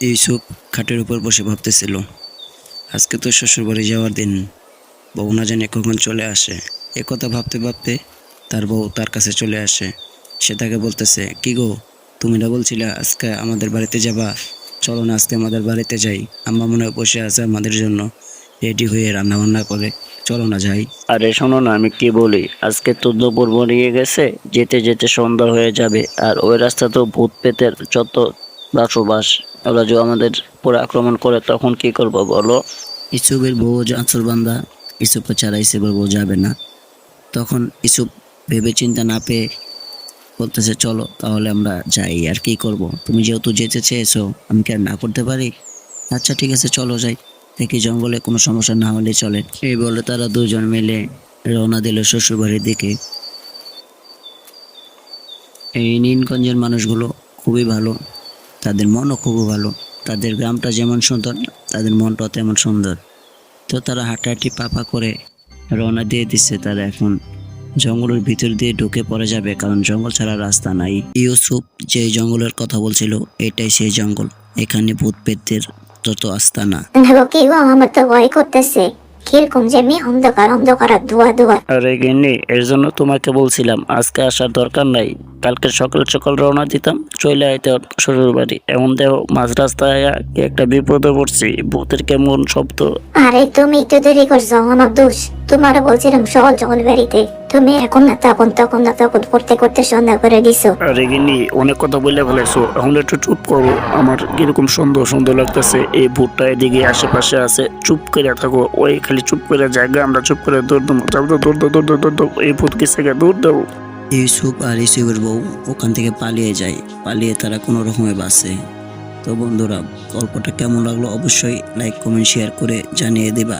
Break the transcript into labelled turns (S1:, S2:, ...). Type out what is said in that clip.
S1: ইউসুফ খাটের উপর বসে ভাবতেছিল। আজকে তো শ্বশুরবাড়ি যাওয়ার দিন। বউ না জানে কখন চলে আসে। এ কথা ভাবতে ভাবতে তার বউ তার কাছে চলে আসে। সে তাকে বলতেছে, কি গো, তুমি না বলছিলে আজকে আমাদের বাড়িতে যাবা? চলো না আজকে আমাদের বাড়িতে যাই। আম্মা মনে হয় বসে আছে আমাদের জন্য। রেডি হয়ে রান্না বান্না করে। চলো না যাই।
S2: আরে শোনো না, আমি কি বলি? আজকে তো দুপুর নিয়ে গেছে। যেতে যেতে সন্ধ্যা হয়ে যাবে। আর ওই রাস্তা তো ভূত পেতের যত বসবাস ওরা যে আমাদের পুরো আক্রমণ করে, তখন কি করব বলো?
S1: ইসুফের বউ আঁচল বান্দা ইসুফকে ছাড়া ইসুফের বউ যাবে না। তখন ইসুফ ভেবে চিন্তা না পেয়ে বলতেছে, চলো, তাহলে আমরা যাই। আর কি করব? তুমি যেহেতু যেতে চেয়েছো, আমি কি আর না করতে পারি? আচ্ছা ঠিক আছে, চলো যাই। দেখি জঙ্গলে কোনো সমস্যা না হলে চলে। এই বলে তারা দুজন মিলে রওনা দিল শ্বশুরবাড়ির দিকে। এই নীলগঞ্জের মানুষগুলো খুবই ভালো। তাদের মনও খুব ভালো। তাদের গ্রামটা যেমন সুন্দর, তাদের মনটাও তেমন সুন্দর। তো তারা হাঁটাহাঁটি পাপা করে রওনা দিয়ে দিচ্ছে তারা এখন। জঙ্গলের ভিতর দিয়ে ঢুকে পড়ে যাবে, কারণ জঙ্গল ছাড়া রাস্তা নাই। ইউসুফ যে জঙ্গলের কথা বলছিল, এটাই সেই জঙ্গল। এখানে ভূত পেতদের যত আস্তানা
S3: দেখো কি গো, আমার তো ভয় করতেছে। কীরকম যে আমি অন্ধকার অন্ধকার আর ধোয়া ধোয়া।
S2: আরে গিন্নি এর জন্য তোমাকে বলছিলাম আজকে আসার দরকার নাই। কালকে সকাল সকাল রওনা দিতাম চলে আইতে শ্বশুর বাড়ি এমন দেখো মাঝ রাস্তায় আয়া একটা বিপদে পড়ছি ভূতের কেমন শব্দ।
S3: আরে তুমি একটু দেরি করছ আমার দোষ। তোমারও বলছিলাম সহজ জঙ্গল বাড়িতে তুমি এখন না তখন তখন না তখন পড়তে করতে সন্ধ্যা করে দিছো।
S2: আরে গিন্নি অনেক কথা বলে ফেলেছো। এখন একটু চুপ করো। আমার কীরকম সুন্দর সুন্দর লাগতেছে। এই ভূতটা এদিকে আশেপাশে আছে। চুপ করে থাকো। ওই খালি চুপ করে জায়গা আমরা চুপ করে দৌড় দেবো। যাও তো দৌড় দৌড় দৌড় দাও। এই ভূত কিসে দৌড় দাও।
S1: ইউসুফ আর ইউসুফের বউ ওখান থেকে পালিয়ে যায়। পালিয়ে তারা কোনো রকমে বাসে তো বন্ধুরা গল্পটা কেমন লাগল অবশ্যই লাইক কমেন্ট শেয়ার করে জানিয়ে দেবা।